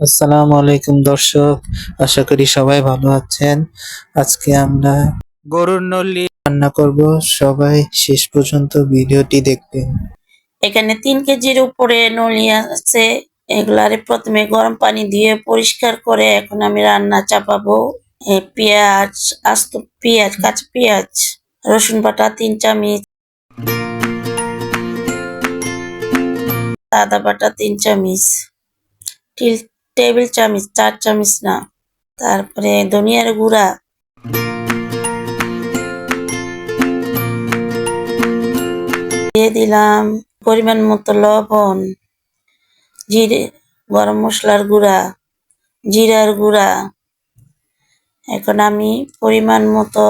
আসসালামু আলাইকুম দর্শক, আশা করি সবাই ভালো আছেন। আজকে আমরা গরুর নলি রান্না করব। সবাই শেষ পর্যন্ত ভিডিওটি দেখবেন। এখানে তিন কেজির উপরে নলি আছে। এগুলারে প্রথমে গরম পানি দিয়ে পরিষ্কার করে এখন আমি রান্না চাপাবো। পেঁয়াজ, আস্ত পেঁয়াজ, কাঁচা পেঁয়াজ, রসুন বাটা, তিন চামচ। আদা বাটা, তিন চামচ। টেবিল চামচ, চার চামচ না। তারপরে ধনিয়ার গুঁড়া। দিয়ে দিলাম পরিমাণ মতো লবণ, জিরে, গরম মশলার গুঁড়া, জিরার গুঁড়া। এখন আমি পরিমাণ মতো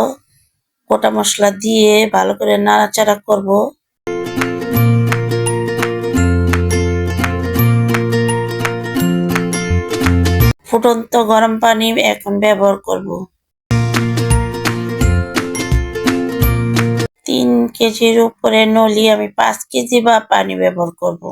গোটা মশলা দিয়ে ভালো করে নাড়াচাড়া করব। ফুটন্ত গরম পানি এখন ব্যবহার করব। তিন কেজির উপরে নলি আমি পাঁচ কেজি বা পানি ব্যবহার করব।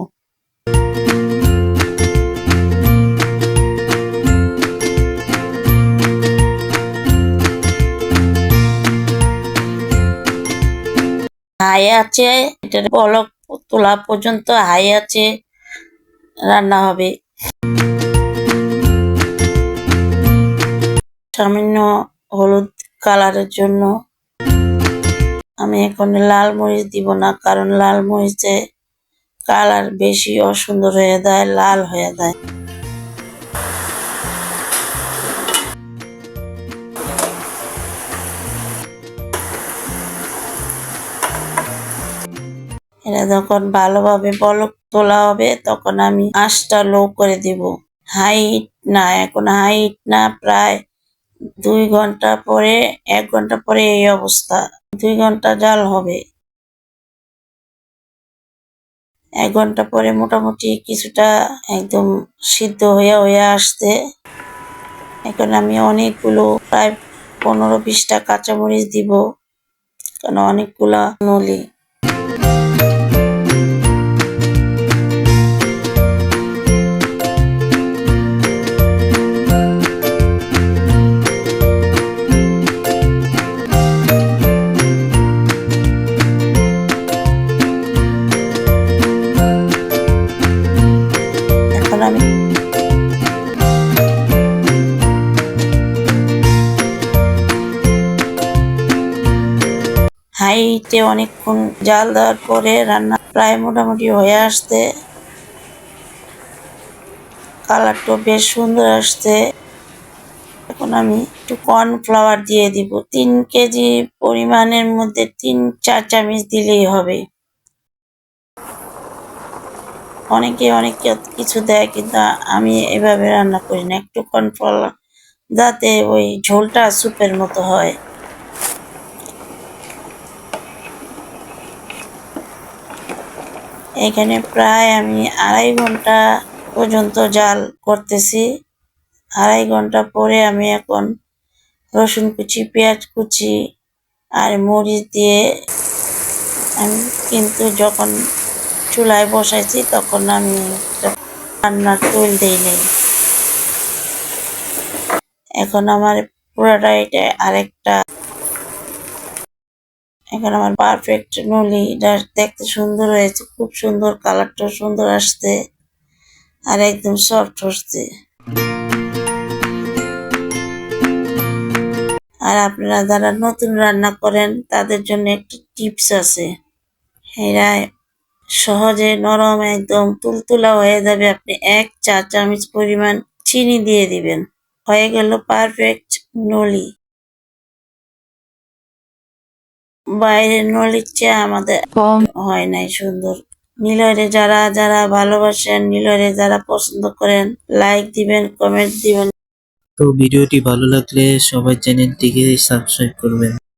হাই আছে, এটার পলক তোলা পর্যন্ত হাই আছে, রান্না হবে। সামান্য হলুদ কালারের জন্য আমি এখন লাল মরিচ দিব না, কারণ লাল মরিচে কালার বেশি অসুন্দর হয়ে দেয় লাল হয়ে দেয় এটা যখন ভালোভাবে বলক তোলা হবে, তখন আমি আঁচটা লো করে দিব। হাইট না, এখন হাইট না, প্রায় দুই ঘণ্টা পরে, এক ঘণ্টা পরে এই অবস্থা। দুই ঘণ্টা জাল হবে। এক ঘণ্টা পরে মোটামুটি কিছুটা একদম সিদ্ধ হয়ে হয়ে আসতে এখন আমি অনেকগুলো প্রায় পনেরো বিশটা কাঁচামরিচ দিব। কারণ অনেকগুলা নলি। আমি হাইটে অনেকক্ষণ জাল দেওয়ার পরে রান্না প্রায় মোটামুটি হয়ে আসতে কালারটা বেশ সুন্দর আসছে। এখন আমি একটু কর্নফ্লাওয়ার দিয়ে দিব। তিন কেজি পরিমাণের মধ্যে তিন চার চামচ দিলেই হবে। অনেকে অনেক কিছু দেয়, কিন্তু আমি এভাবে রান্না করি না। একটু কর্নফ্লাওয়ার যাতে ওই ঝোলটা স্যুপের মতো হয়। এখানে প্রায় আমি আড়াই ঘণ্টা পর্যন্ত জাল করতেছি। আড়াই ঘণ্টা পরে আমি এখন রসুন কুচি, পেঁয়াজ কুচি আর মরিচ দিয়ে আমি কিন্তু যখন চুলায় বসাইছি, তখন আমি রান্নার তৈল দিই নাই। এখন আমার পুরাটা এটা আরেকটা। এখন আমার পারফেক্ট নলি, এটা দেখতে সুন্দর হয়েছে, খুব সুন্দর কালারটা সুন্দর আসছে, আর একদম সফট হচ্ছে। আর আপনারা যারা নতুন রান্না করেন, তাদের জন্য একটি টিপস আছে। এরা সহজে নরম একদম তুলতুলা হয়ে যাবে। আপনি এক চা চামচ পরিমাণ চিনি দিয়ে দিবেন। হয়ে গেল পারফেক্ট নলি। বাইরের নলির চেয়ে আমাদের কম। হয় নাই সুন্দর। নীলরে যারা যারা ভালোবাসেন নীলরে যারা পছন্দ করেন লাইক দিবেন কমেন্ট দিবেন। তো ভিডিওটি ভালো লাগলে সবাই চ্যানেলটিকে সাবস্ক্রাইব করবেন।